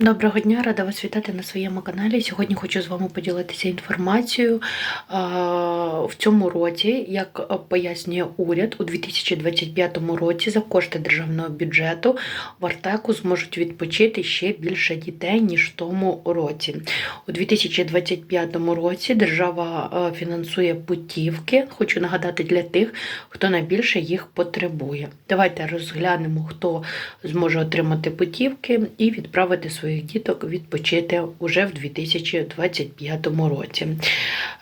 Доброго дня, рада вас вітати на своєму каналі. Сьогодні хочу з вами поділитися інформацією. В цьому році, як пояснює уряд, у 2025 році за кошти державного бюджету в Артеку зможуть відпочити ще більше дітей, ніж в тому році. У 2025 році держава е, фінансує путівки. Хочу нагадати для тих, хто найбільше їх потребує. Давайте розглянемо, хто зможе отримати путівки і відправити своїх діток відпочити уже в 2025 році.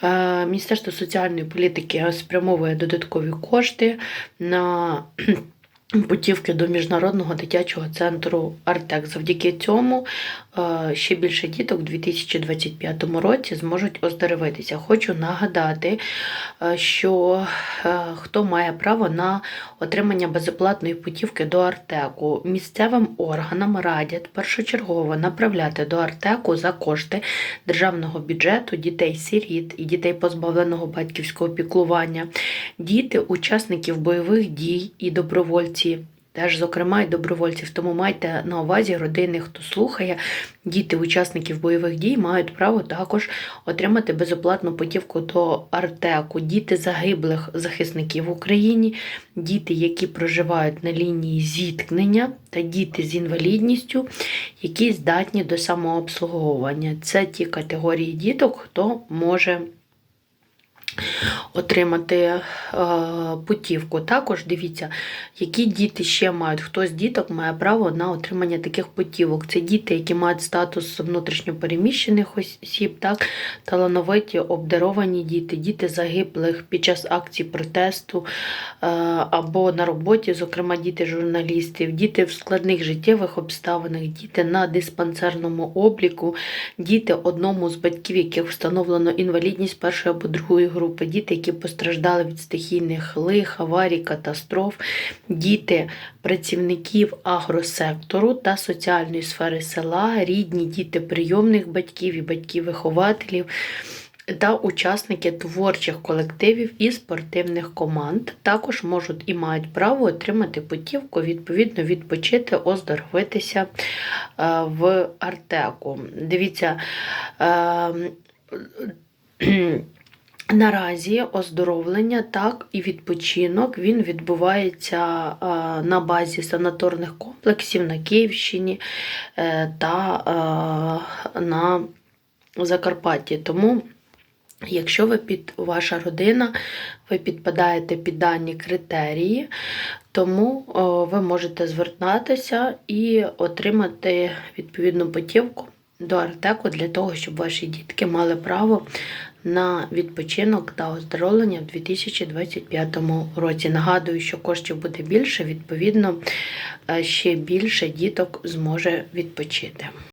Е, Міністерство соціальної політики спрямовує додаткові кошти на Путівки до міжнародного дитячого центру Артек. Завдяки цьому е, ще більше діток у 2025 році зможуть оздоровитися. Хочу нагадати, е, що е, хто має право на отримання безоплатної путівки до Артеку, місцевим органам радять першочергово направляти до Артеку за кошти державного бюджету дітей-сиріт і дітей позбавленого батьківського піклування, діти учасників бойових дій і добровольців теж, зокрема, і добровольців. Тому майте на увазі родини, хто слухає, діти учасників бойових дій мають право також отримати безоплатну путівку до Артеку. Діти загиблих захисників в Україні, діти, які проживають на лінії зіткнення, та діти з інвалідністю, які здатні до самообслуговування. Це ті категорії діток, хто може отримати е, путівку. Також дивіться, які діти ще мають. Хто з діток має право на отримання таких путівок. Це діти, які мають статус внутрішньопереміщених осіб, так, талановиті, обдаровані діти, діти загиблих під час акцій протесту е, або на роботі, зокрема діти журналістів, діти в складних життєвих обставинах, діти на диспансерному обліку, діти одному з батьків, яких встановлено інвалідність першої або другої групи, діти, які постраждали від стихійних лих, аварій, катастроф, діти працівників агросектору та соціальної сфери села, рідні діти прийомних батьків і батьків-вихователів. Та учасники творчих колективів і спортивних команд також можуть і мають право отримати путівку, відповідно, відпочити, оздоровитися е, в Артеку. Дивіться, ем, Наразі оздоровлення, так і відпочинок він відбувається на базі санаторних комплексів на Київщині е, та на Закарпатті. Тому, якщо ви під ваша родина, ви підпадаєте під дані критерії, тому ви можете звертатися і отримати відповідну путівку до Артеку для того, щоб ваші дітки мали право на відпочинок та оздоровлення в 2025 році. Нагадую, що коштів буде більше, відповідно, е, ще більше діток зможе відпочити.